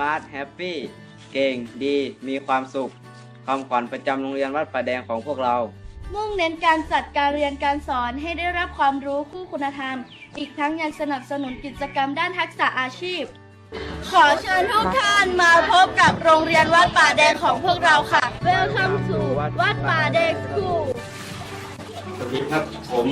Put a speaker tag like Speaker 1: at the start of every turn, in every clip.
Speaker 1: มาร์ทแฮปปี้เก่งดีมีความสุขคำขวัญประจำโรงเรียนวัดป่าแดงของพวกเรา
Speaker 2: มุ่งเน้นการจัดการเรียนการสอนให้ได้รับความรู้คู่คุณธรรม อีกทั้งยังสนับสนุนกิจกรรมด้านทักษะอาชีพ ขอเชิญทุกท่านมาพบกับโรงเรียนวัดป่าแดงของพวกเราค่ะ Welcome to วัดป่าแดง School
Speaker 3: สวัสดีครับ ผม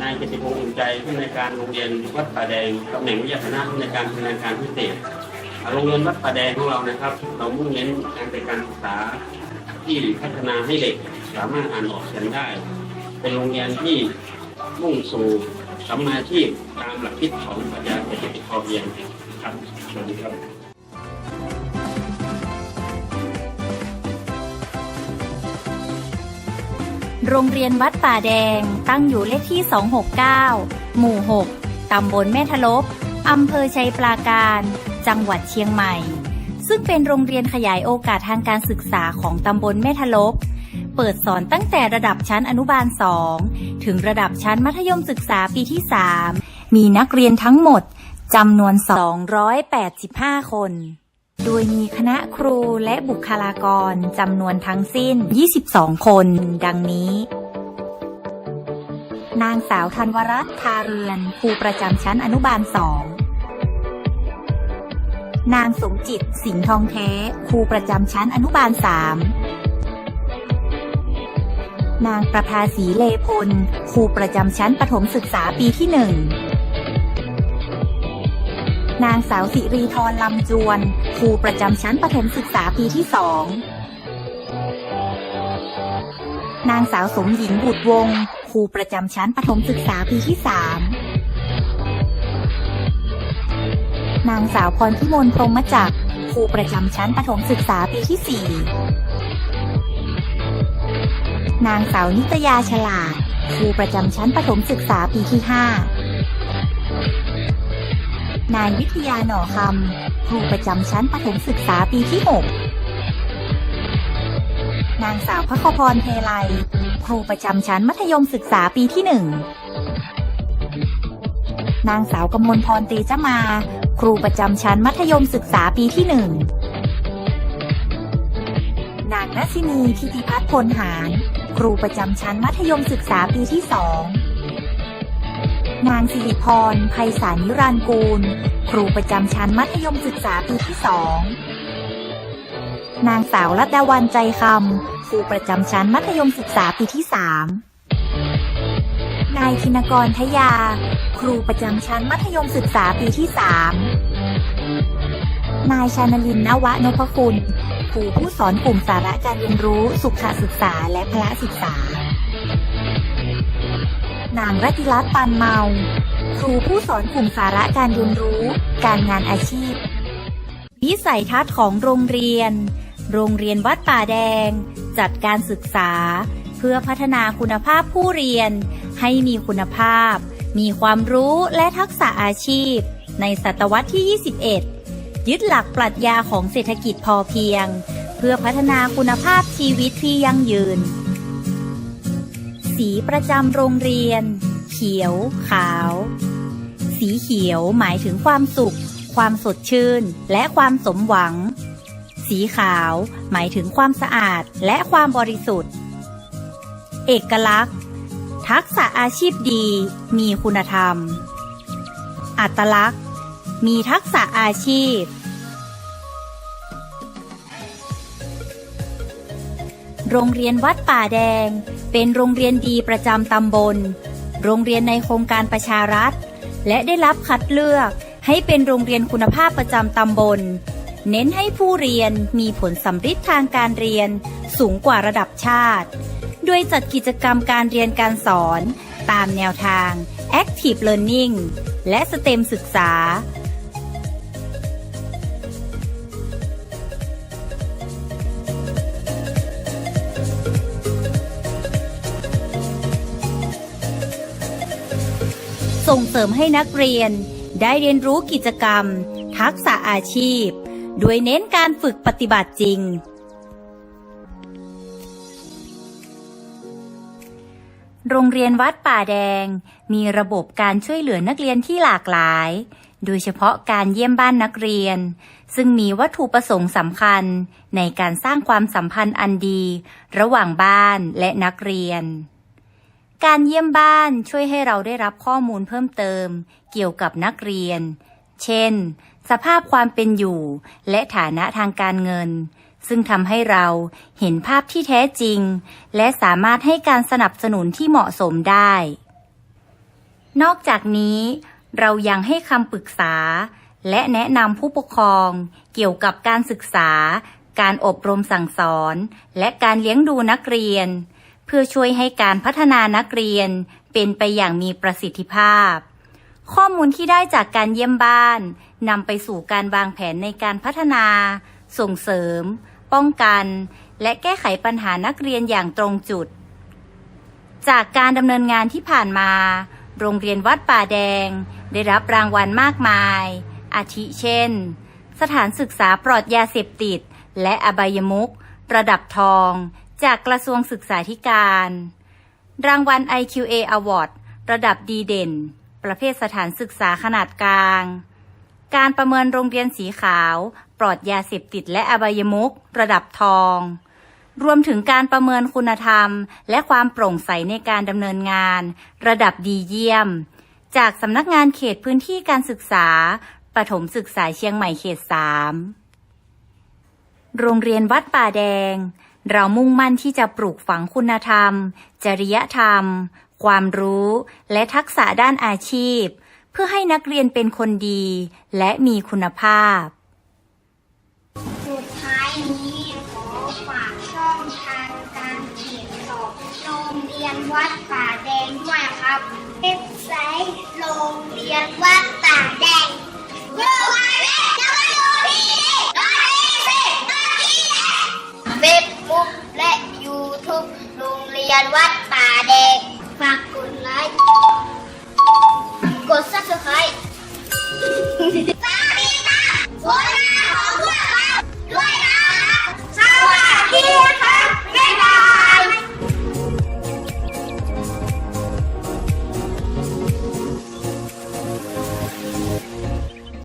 Speaker 3: นายกิติพงษ์อุ่นใจผู้อำนวยการโรงเรียนวัดป่าแดงตำแหน่งวิทยาคณะผู้อำนวยการชำนาญการพิเศษอ่า โรงเรียนวัดป่าแดงของเรานะครับ เรามุ่งเน้นการเป็นการศึกษาที่พัฒนาให้เด็กสามารถอ่านออกเขียนได้ เป็นโรงเรียนที่มุ่งสู่สัมมาอาชีพตามหลักคิดของปรัชญาเศรษฐกิจพอเพียงครับสวัสดีครับ
Speaker 4: โรงเรียนวัดป่าแดงตั้งอยู่เลขที่ 269 หมู่ 6 ตำบลแม่ทะลบ อำเภอชัยปราการ จังหวัดเชียงใหม่ ซึ่งเป็นโรงเรียนขยายโอกาสทางการศึกษาของตำบลแม่ทะลบเปิดสอนตั้งแต่ระดับชั้นอนุบาล 2 ถึงระดับชั้นมัธยมศึกษาปีที่ 3 มีนักเรียนทั้งหมดจำนวน 285 คน โดยมีคณะครูและบุคลากรจำนวนทั้งสิ้น 22 คน ดังนี้ นางสาวธันวรัตน์ทาเรือนครูประจำชั้นอนุบาลสอง นางสมจิต สิงห์ทองแท้ ครูประจำชั้นอนุบาลสามนางประภาสีเลพล ครูประจำชั้นประถมศึกษาปีที่หนึ่งนางสาวสิรีธรลำจวน ครูประจำชั้นประถมศึกษาปีที่สอง นางสาวสมหญิงบุตรวงศ์ครูประจำชั้นประถมศึกษาปีที่สาม นางสาวพรพิมลพรหมจักรครูประจำชั้นประถมศึกษาปีที่สี่นางสาวนิตยาฉลาด ครูประจำชั้นประถมศึกษาปีที่ห้านายวิทยาหน่อคำครูประจำชั้นประถมศึกษาปีที่ 6 นางสาวพัคพรเพไลครูประจำชั้นมัธยมศึกษาปีที่ 1 นางสาวกมลพรตีจมา ครูประจำชั้นมัธยมศึกษาปีที่1นางนัินีทิติพัฒน์พลหาร ครูประจำชั้นมัธยมศึกษาปีที่2นางสิริพรไพศาลนิรันกูล ครูประจำชั้นมัธยมศึกษาปีที่สองนางสาวรัตดาวันใจคำครูประจำชั้นมัธยมศึกษาปีที่สาม นายธินกรทยา ครูประจำชั้นมัธยมศึกษาปีที่สามนายชานลินนวะนพคุณ ครูผู้สอนกลุ่มสาระการเรียนรู้สุขศึกษาและพละศึกษา นางรัติรัตน์ปานเมา ครูผู้สอนกลุ่มสาระการเรียนรู้ การงานอาชีพ วิสัยทัศน์ของโรงเรียน โรงเรียนวัดป่าแดง จัดการศึกษา เพื่อพัฒนาคุณภาพผู้เรียน ให้มีคุณภาพ มีความรู้และทักษะอาชีพ ในศตวรรษที่ 21 ยึดหลักปรัชญาของเศรษฐกิจพอเพียง เพื่อพัฒนาคุณภาพชีวิตที่ยั่งยืน สีประจำโรงเรียน เขียว ขาว สีเขียวหมายถึงความสุข ความสดชื่น และความสมหวังสีขาว หมายถึงความสะอาดและความบริสุทธิ์ เอกลักษณ์ ทักษะอาชีพดี มีคุณธรรม อัตลักษณ์ มีทักษะอาชีพ โรงเรียนวัดป่าแดง เป็นโรงเรียนดีประจำตำบล โรงเรียนในโครงการประชารัฐ และได้รับคัดเลือกให้เป็นโรงเรียนคุณภาพประจำตำบล เน้นให้ผู้เรียนมีผลสำฤทธิ์ทางการเรียนสูงกว่าระดับชาติ ด้วยจัดกิจกรรมการเรียนการสอน ตามแนวทาง Active Learning และ STEM ศึกษา ส่งเสริมให้นักเรียน ได้เรียนรู้กิจกรรม ทักษะอาชีพ โดยเน้นการฝึกปฏิบัติจริง โรงเรียนวัดป่าแดง มีระบบการช่วยเหลือนักเรียนที่หลากหลาย โดยเฉพาะการเยี่ยมบ้านนักเรียน ซึ่งมีวัตถุประสงค์สำคัญในการสร้างความสัมพันธ์อันดี ระหว่างบ้านและนักเรียน การเยี่ยมบ้านช่วยให้เราได้รับข้อมูลเพิ่มเติม เกี่ยวกับนักเรียน เช่น สภาพความเป็นอยู่ และฐานะทางการเงิน ซึ่งทำให้เราเห็นภาพที่แท้จริง และสามารถให้การสนับสนุนที่เหมาะสมได้ นอกจากนี้เรายังให้คำปรึกษา และแนะนำผู้ปกครองเกี่ยวกับการศึกษา การอบรมสั่งสอน และการเลี้ยงดูนักเรียน เพื่อช่วยให้การพัฒนานักเรียนเป็นไปอย่างมีประสิทธิภาพ ข้อมูลที่ได้จากการเยี่ยมบ้านนำไปสู่การวางแผนในการพัฒนา ส่งเสริม ป้องกัน และแก้ไขปัญหานักเรียนอย่างตรงจุด จากการดำเนินงานที่ผ่านมา โรงเรียนวัดป่าแดง ได้รับรางวัลมากมาย อาทิเช่น สถานศึกษาปลอดยาเสพติด และอบายมุกระดับทอง จากกระทรวงศึกษาธิการ รางวัล IQA Award ระดับดีเด่น ประเภทสถานศึกษาขนาดกลาง การประเมินโรงเรียนสีขาว ปลอดยาเสพติดและอบายมุก ระดับทอง รวมถึงการประเมินคุณธรรม และความโปร่งใสในการดำเนินงาน ระดับดีเยี่ยม จากสำนักงานเขตพื้นที่การศึกษาประถมศึกษาเชียงใหม่เขต3โรงเรียนวัดป่าแดง เรามุ่งมั่นที่จะปลูกฝังคุณธรรม จริยธรรม ความรู้ และทักษะด้านอาชีพ พื่อให้นักเรียนเป็นคนดีและมีคุณภาพ
Speaker 5: สุดท้ายนี้ขอฝากช่องทางการเขียนสอบโรงเรียนวัดป่าแดงด้วยครับ เว็บไซต์โรงเรียนวัดป่าแดง What?